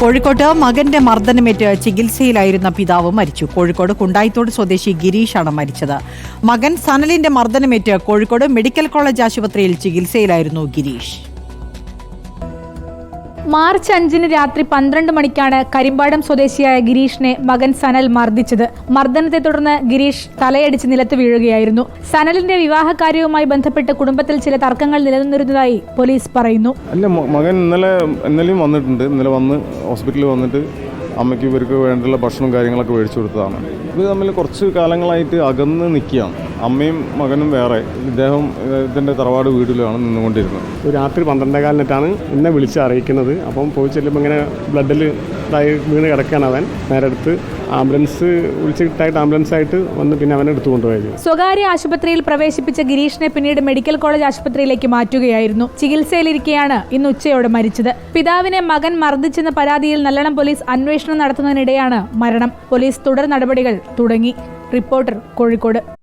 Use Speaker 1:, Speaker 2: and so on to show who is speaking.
Speaker 1: കോഴിക്കോട്ട് മകന്റെ മർദ്ദനമേറ്റ് ചികിത്സയിലായിരുന്ന പിതാവ് മരിച്ചു. കോഴിക്കോട് കുണ്ടായിത്തോട് സ്വദേശി ഗിരീഷാണ് മരിച്ചത്. മകൻ സനലിന്റെ മർദ്ദനമേറ്റ് കോഴിക്കോട് മെഡിക്കൽ കോളേജ് ആശുപത്രിയിൽ ചികിത്സയിലായിരുന്നു ഗിരീഷ്.
Speaker 2: മാർച്ച് അഞ്ചിന് രാത്രി പന്ത്രണ്ട് മണിക്കാണ് കരിമ്പാടം സ്വദേശിയായ ഗിരീഷിനെ മകൻ സനൽ മർദ്ദിച്ചത്. മർദ്ദനത്തെ തുടർന്ന് ഗിരീഷ് തലയടിച്ച് നിലത്ത് വീഴുകയായിരുന്നു. സനലിന്റെ വിവാഹകാര്യവുമായി ബന്ധപ്പെട്ട് കുടുംബത്തിൽ ചില തർക്കങ്ങൾ നിലനിന്നിരുന്നതായി പോലീസ് പറയുന്നു.
Speaker 3: അല്ല മകൻ ഇന്നലെ ഇന്നലെയും വന്നിട്ടുണ്ട്. ഇന്നലെ വന്ന് ഹോസ്പിറ്റലിൽ വന്നിട്ട് അമ്മയ്ക്ക് ഇവർക്ക് വേണ്ടിയുള്ള ഭക്ഷണവും കാര്യങ്ങളൊക്കെ മേടിച്ചു കൊടുത്തതാണ്. ഇത് തമ്മിൽ കുറച്ച് കാലങ്ങളായിട്ട് അകന്ന് നിൽക്കുകയാണ്. അമ്മയും മകനും വേറെ. ഇദ്ദേഹം ഇദ്ദേഹത്തിന്റെ ഇതിന്റെ തറവാട് വീട്ടിലാണ് നിന്നുകൊണ്ടിരുന്നത്.
Speaker 4: ഒരു രാത്രി പന്ത്രണ്ടേകാലിനിട്ടാണ് എന്നെ വിളിച്ച് അറിയിക്കുന്നത്. അപ്പം പോയി ചെല്ലുമ്പോൾ ഇങ്ങനെ ബ്ലഡിൽ ഇതായി വീണ് കിടക്കാൻ അവൻ. നേരെ അടുത്ത് ആംബുലൻസ് വിളിച്ചിട്ടായിട്ട് ആംബുലൻസ് ആയിട്ട് വന്ന് പിന്നെ അവനെ എടുത്തു കൊണ്ടുപോയത്.
Speaker 2: സ്വകാര്യ ആശുപത്രിയിൽ പ്രവേശിപ്പിച്ച ഗിരീഷിനെ പിന്നീട് മെഡിക്കൽ കോളേജ് ആശുപത്രിയിലേക്ക് മാറ്റുകയായിരുന്നു. ചികിത്സയിലിരിക്കെയാണ് ഇന്ന് ഉച്ചയോടെ മരിച്ചത്. പിതാവിനെ മകൻ മർദ്ദിച്ചെന്ന പരാതിയിൽ നല്ലണം പോലീസ് അന്വേഷണം നടത്തുന്നതിനിടെയാണ് മരണം. പോലീസ് തുടർ നടപടികൾ തുടങ്ങി. റിപ്പോർട്ടർ കോഴിക്കോട്.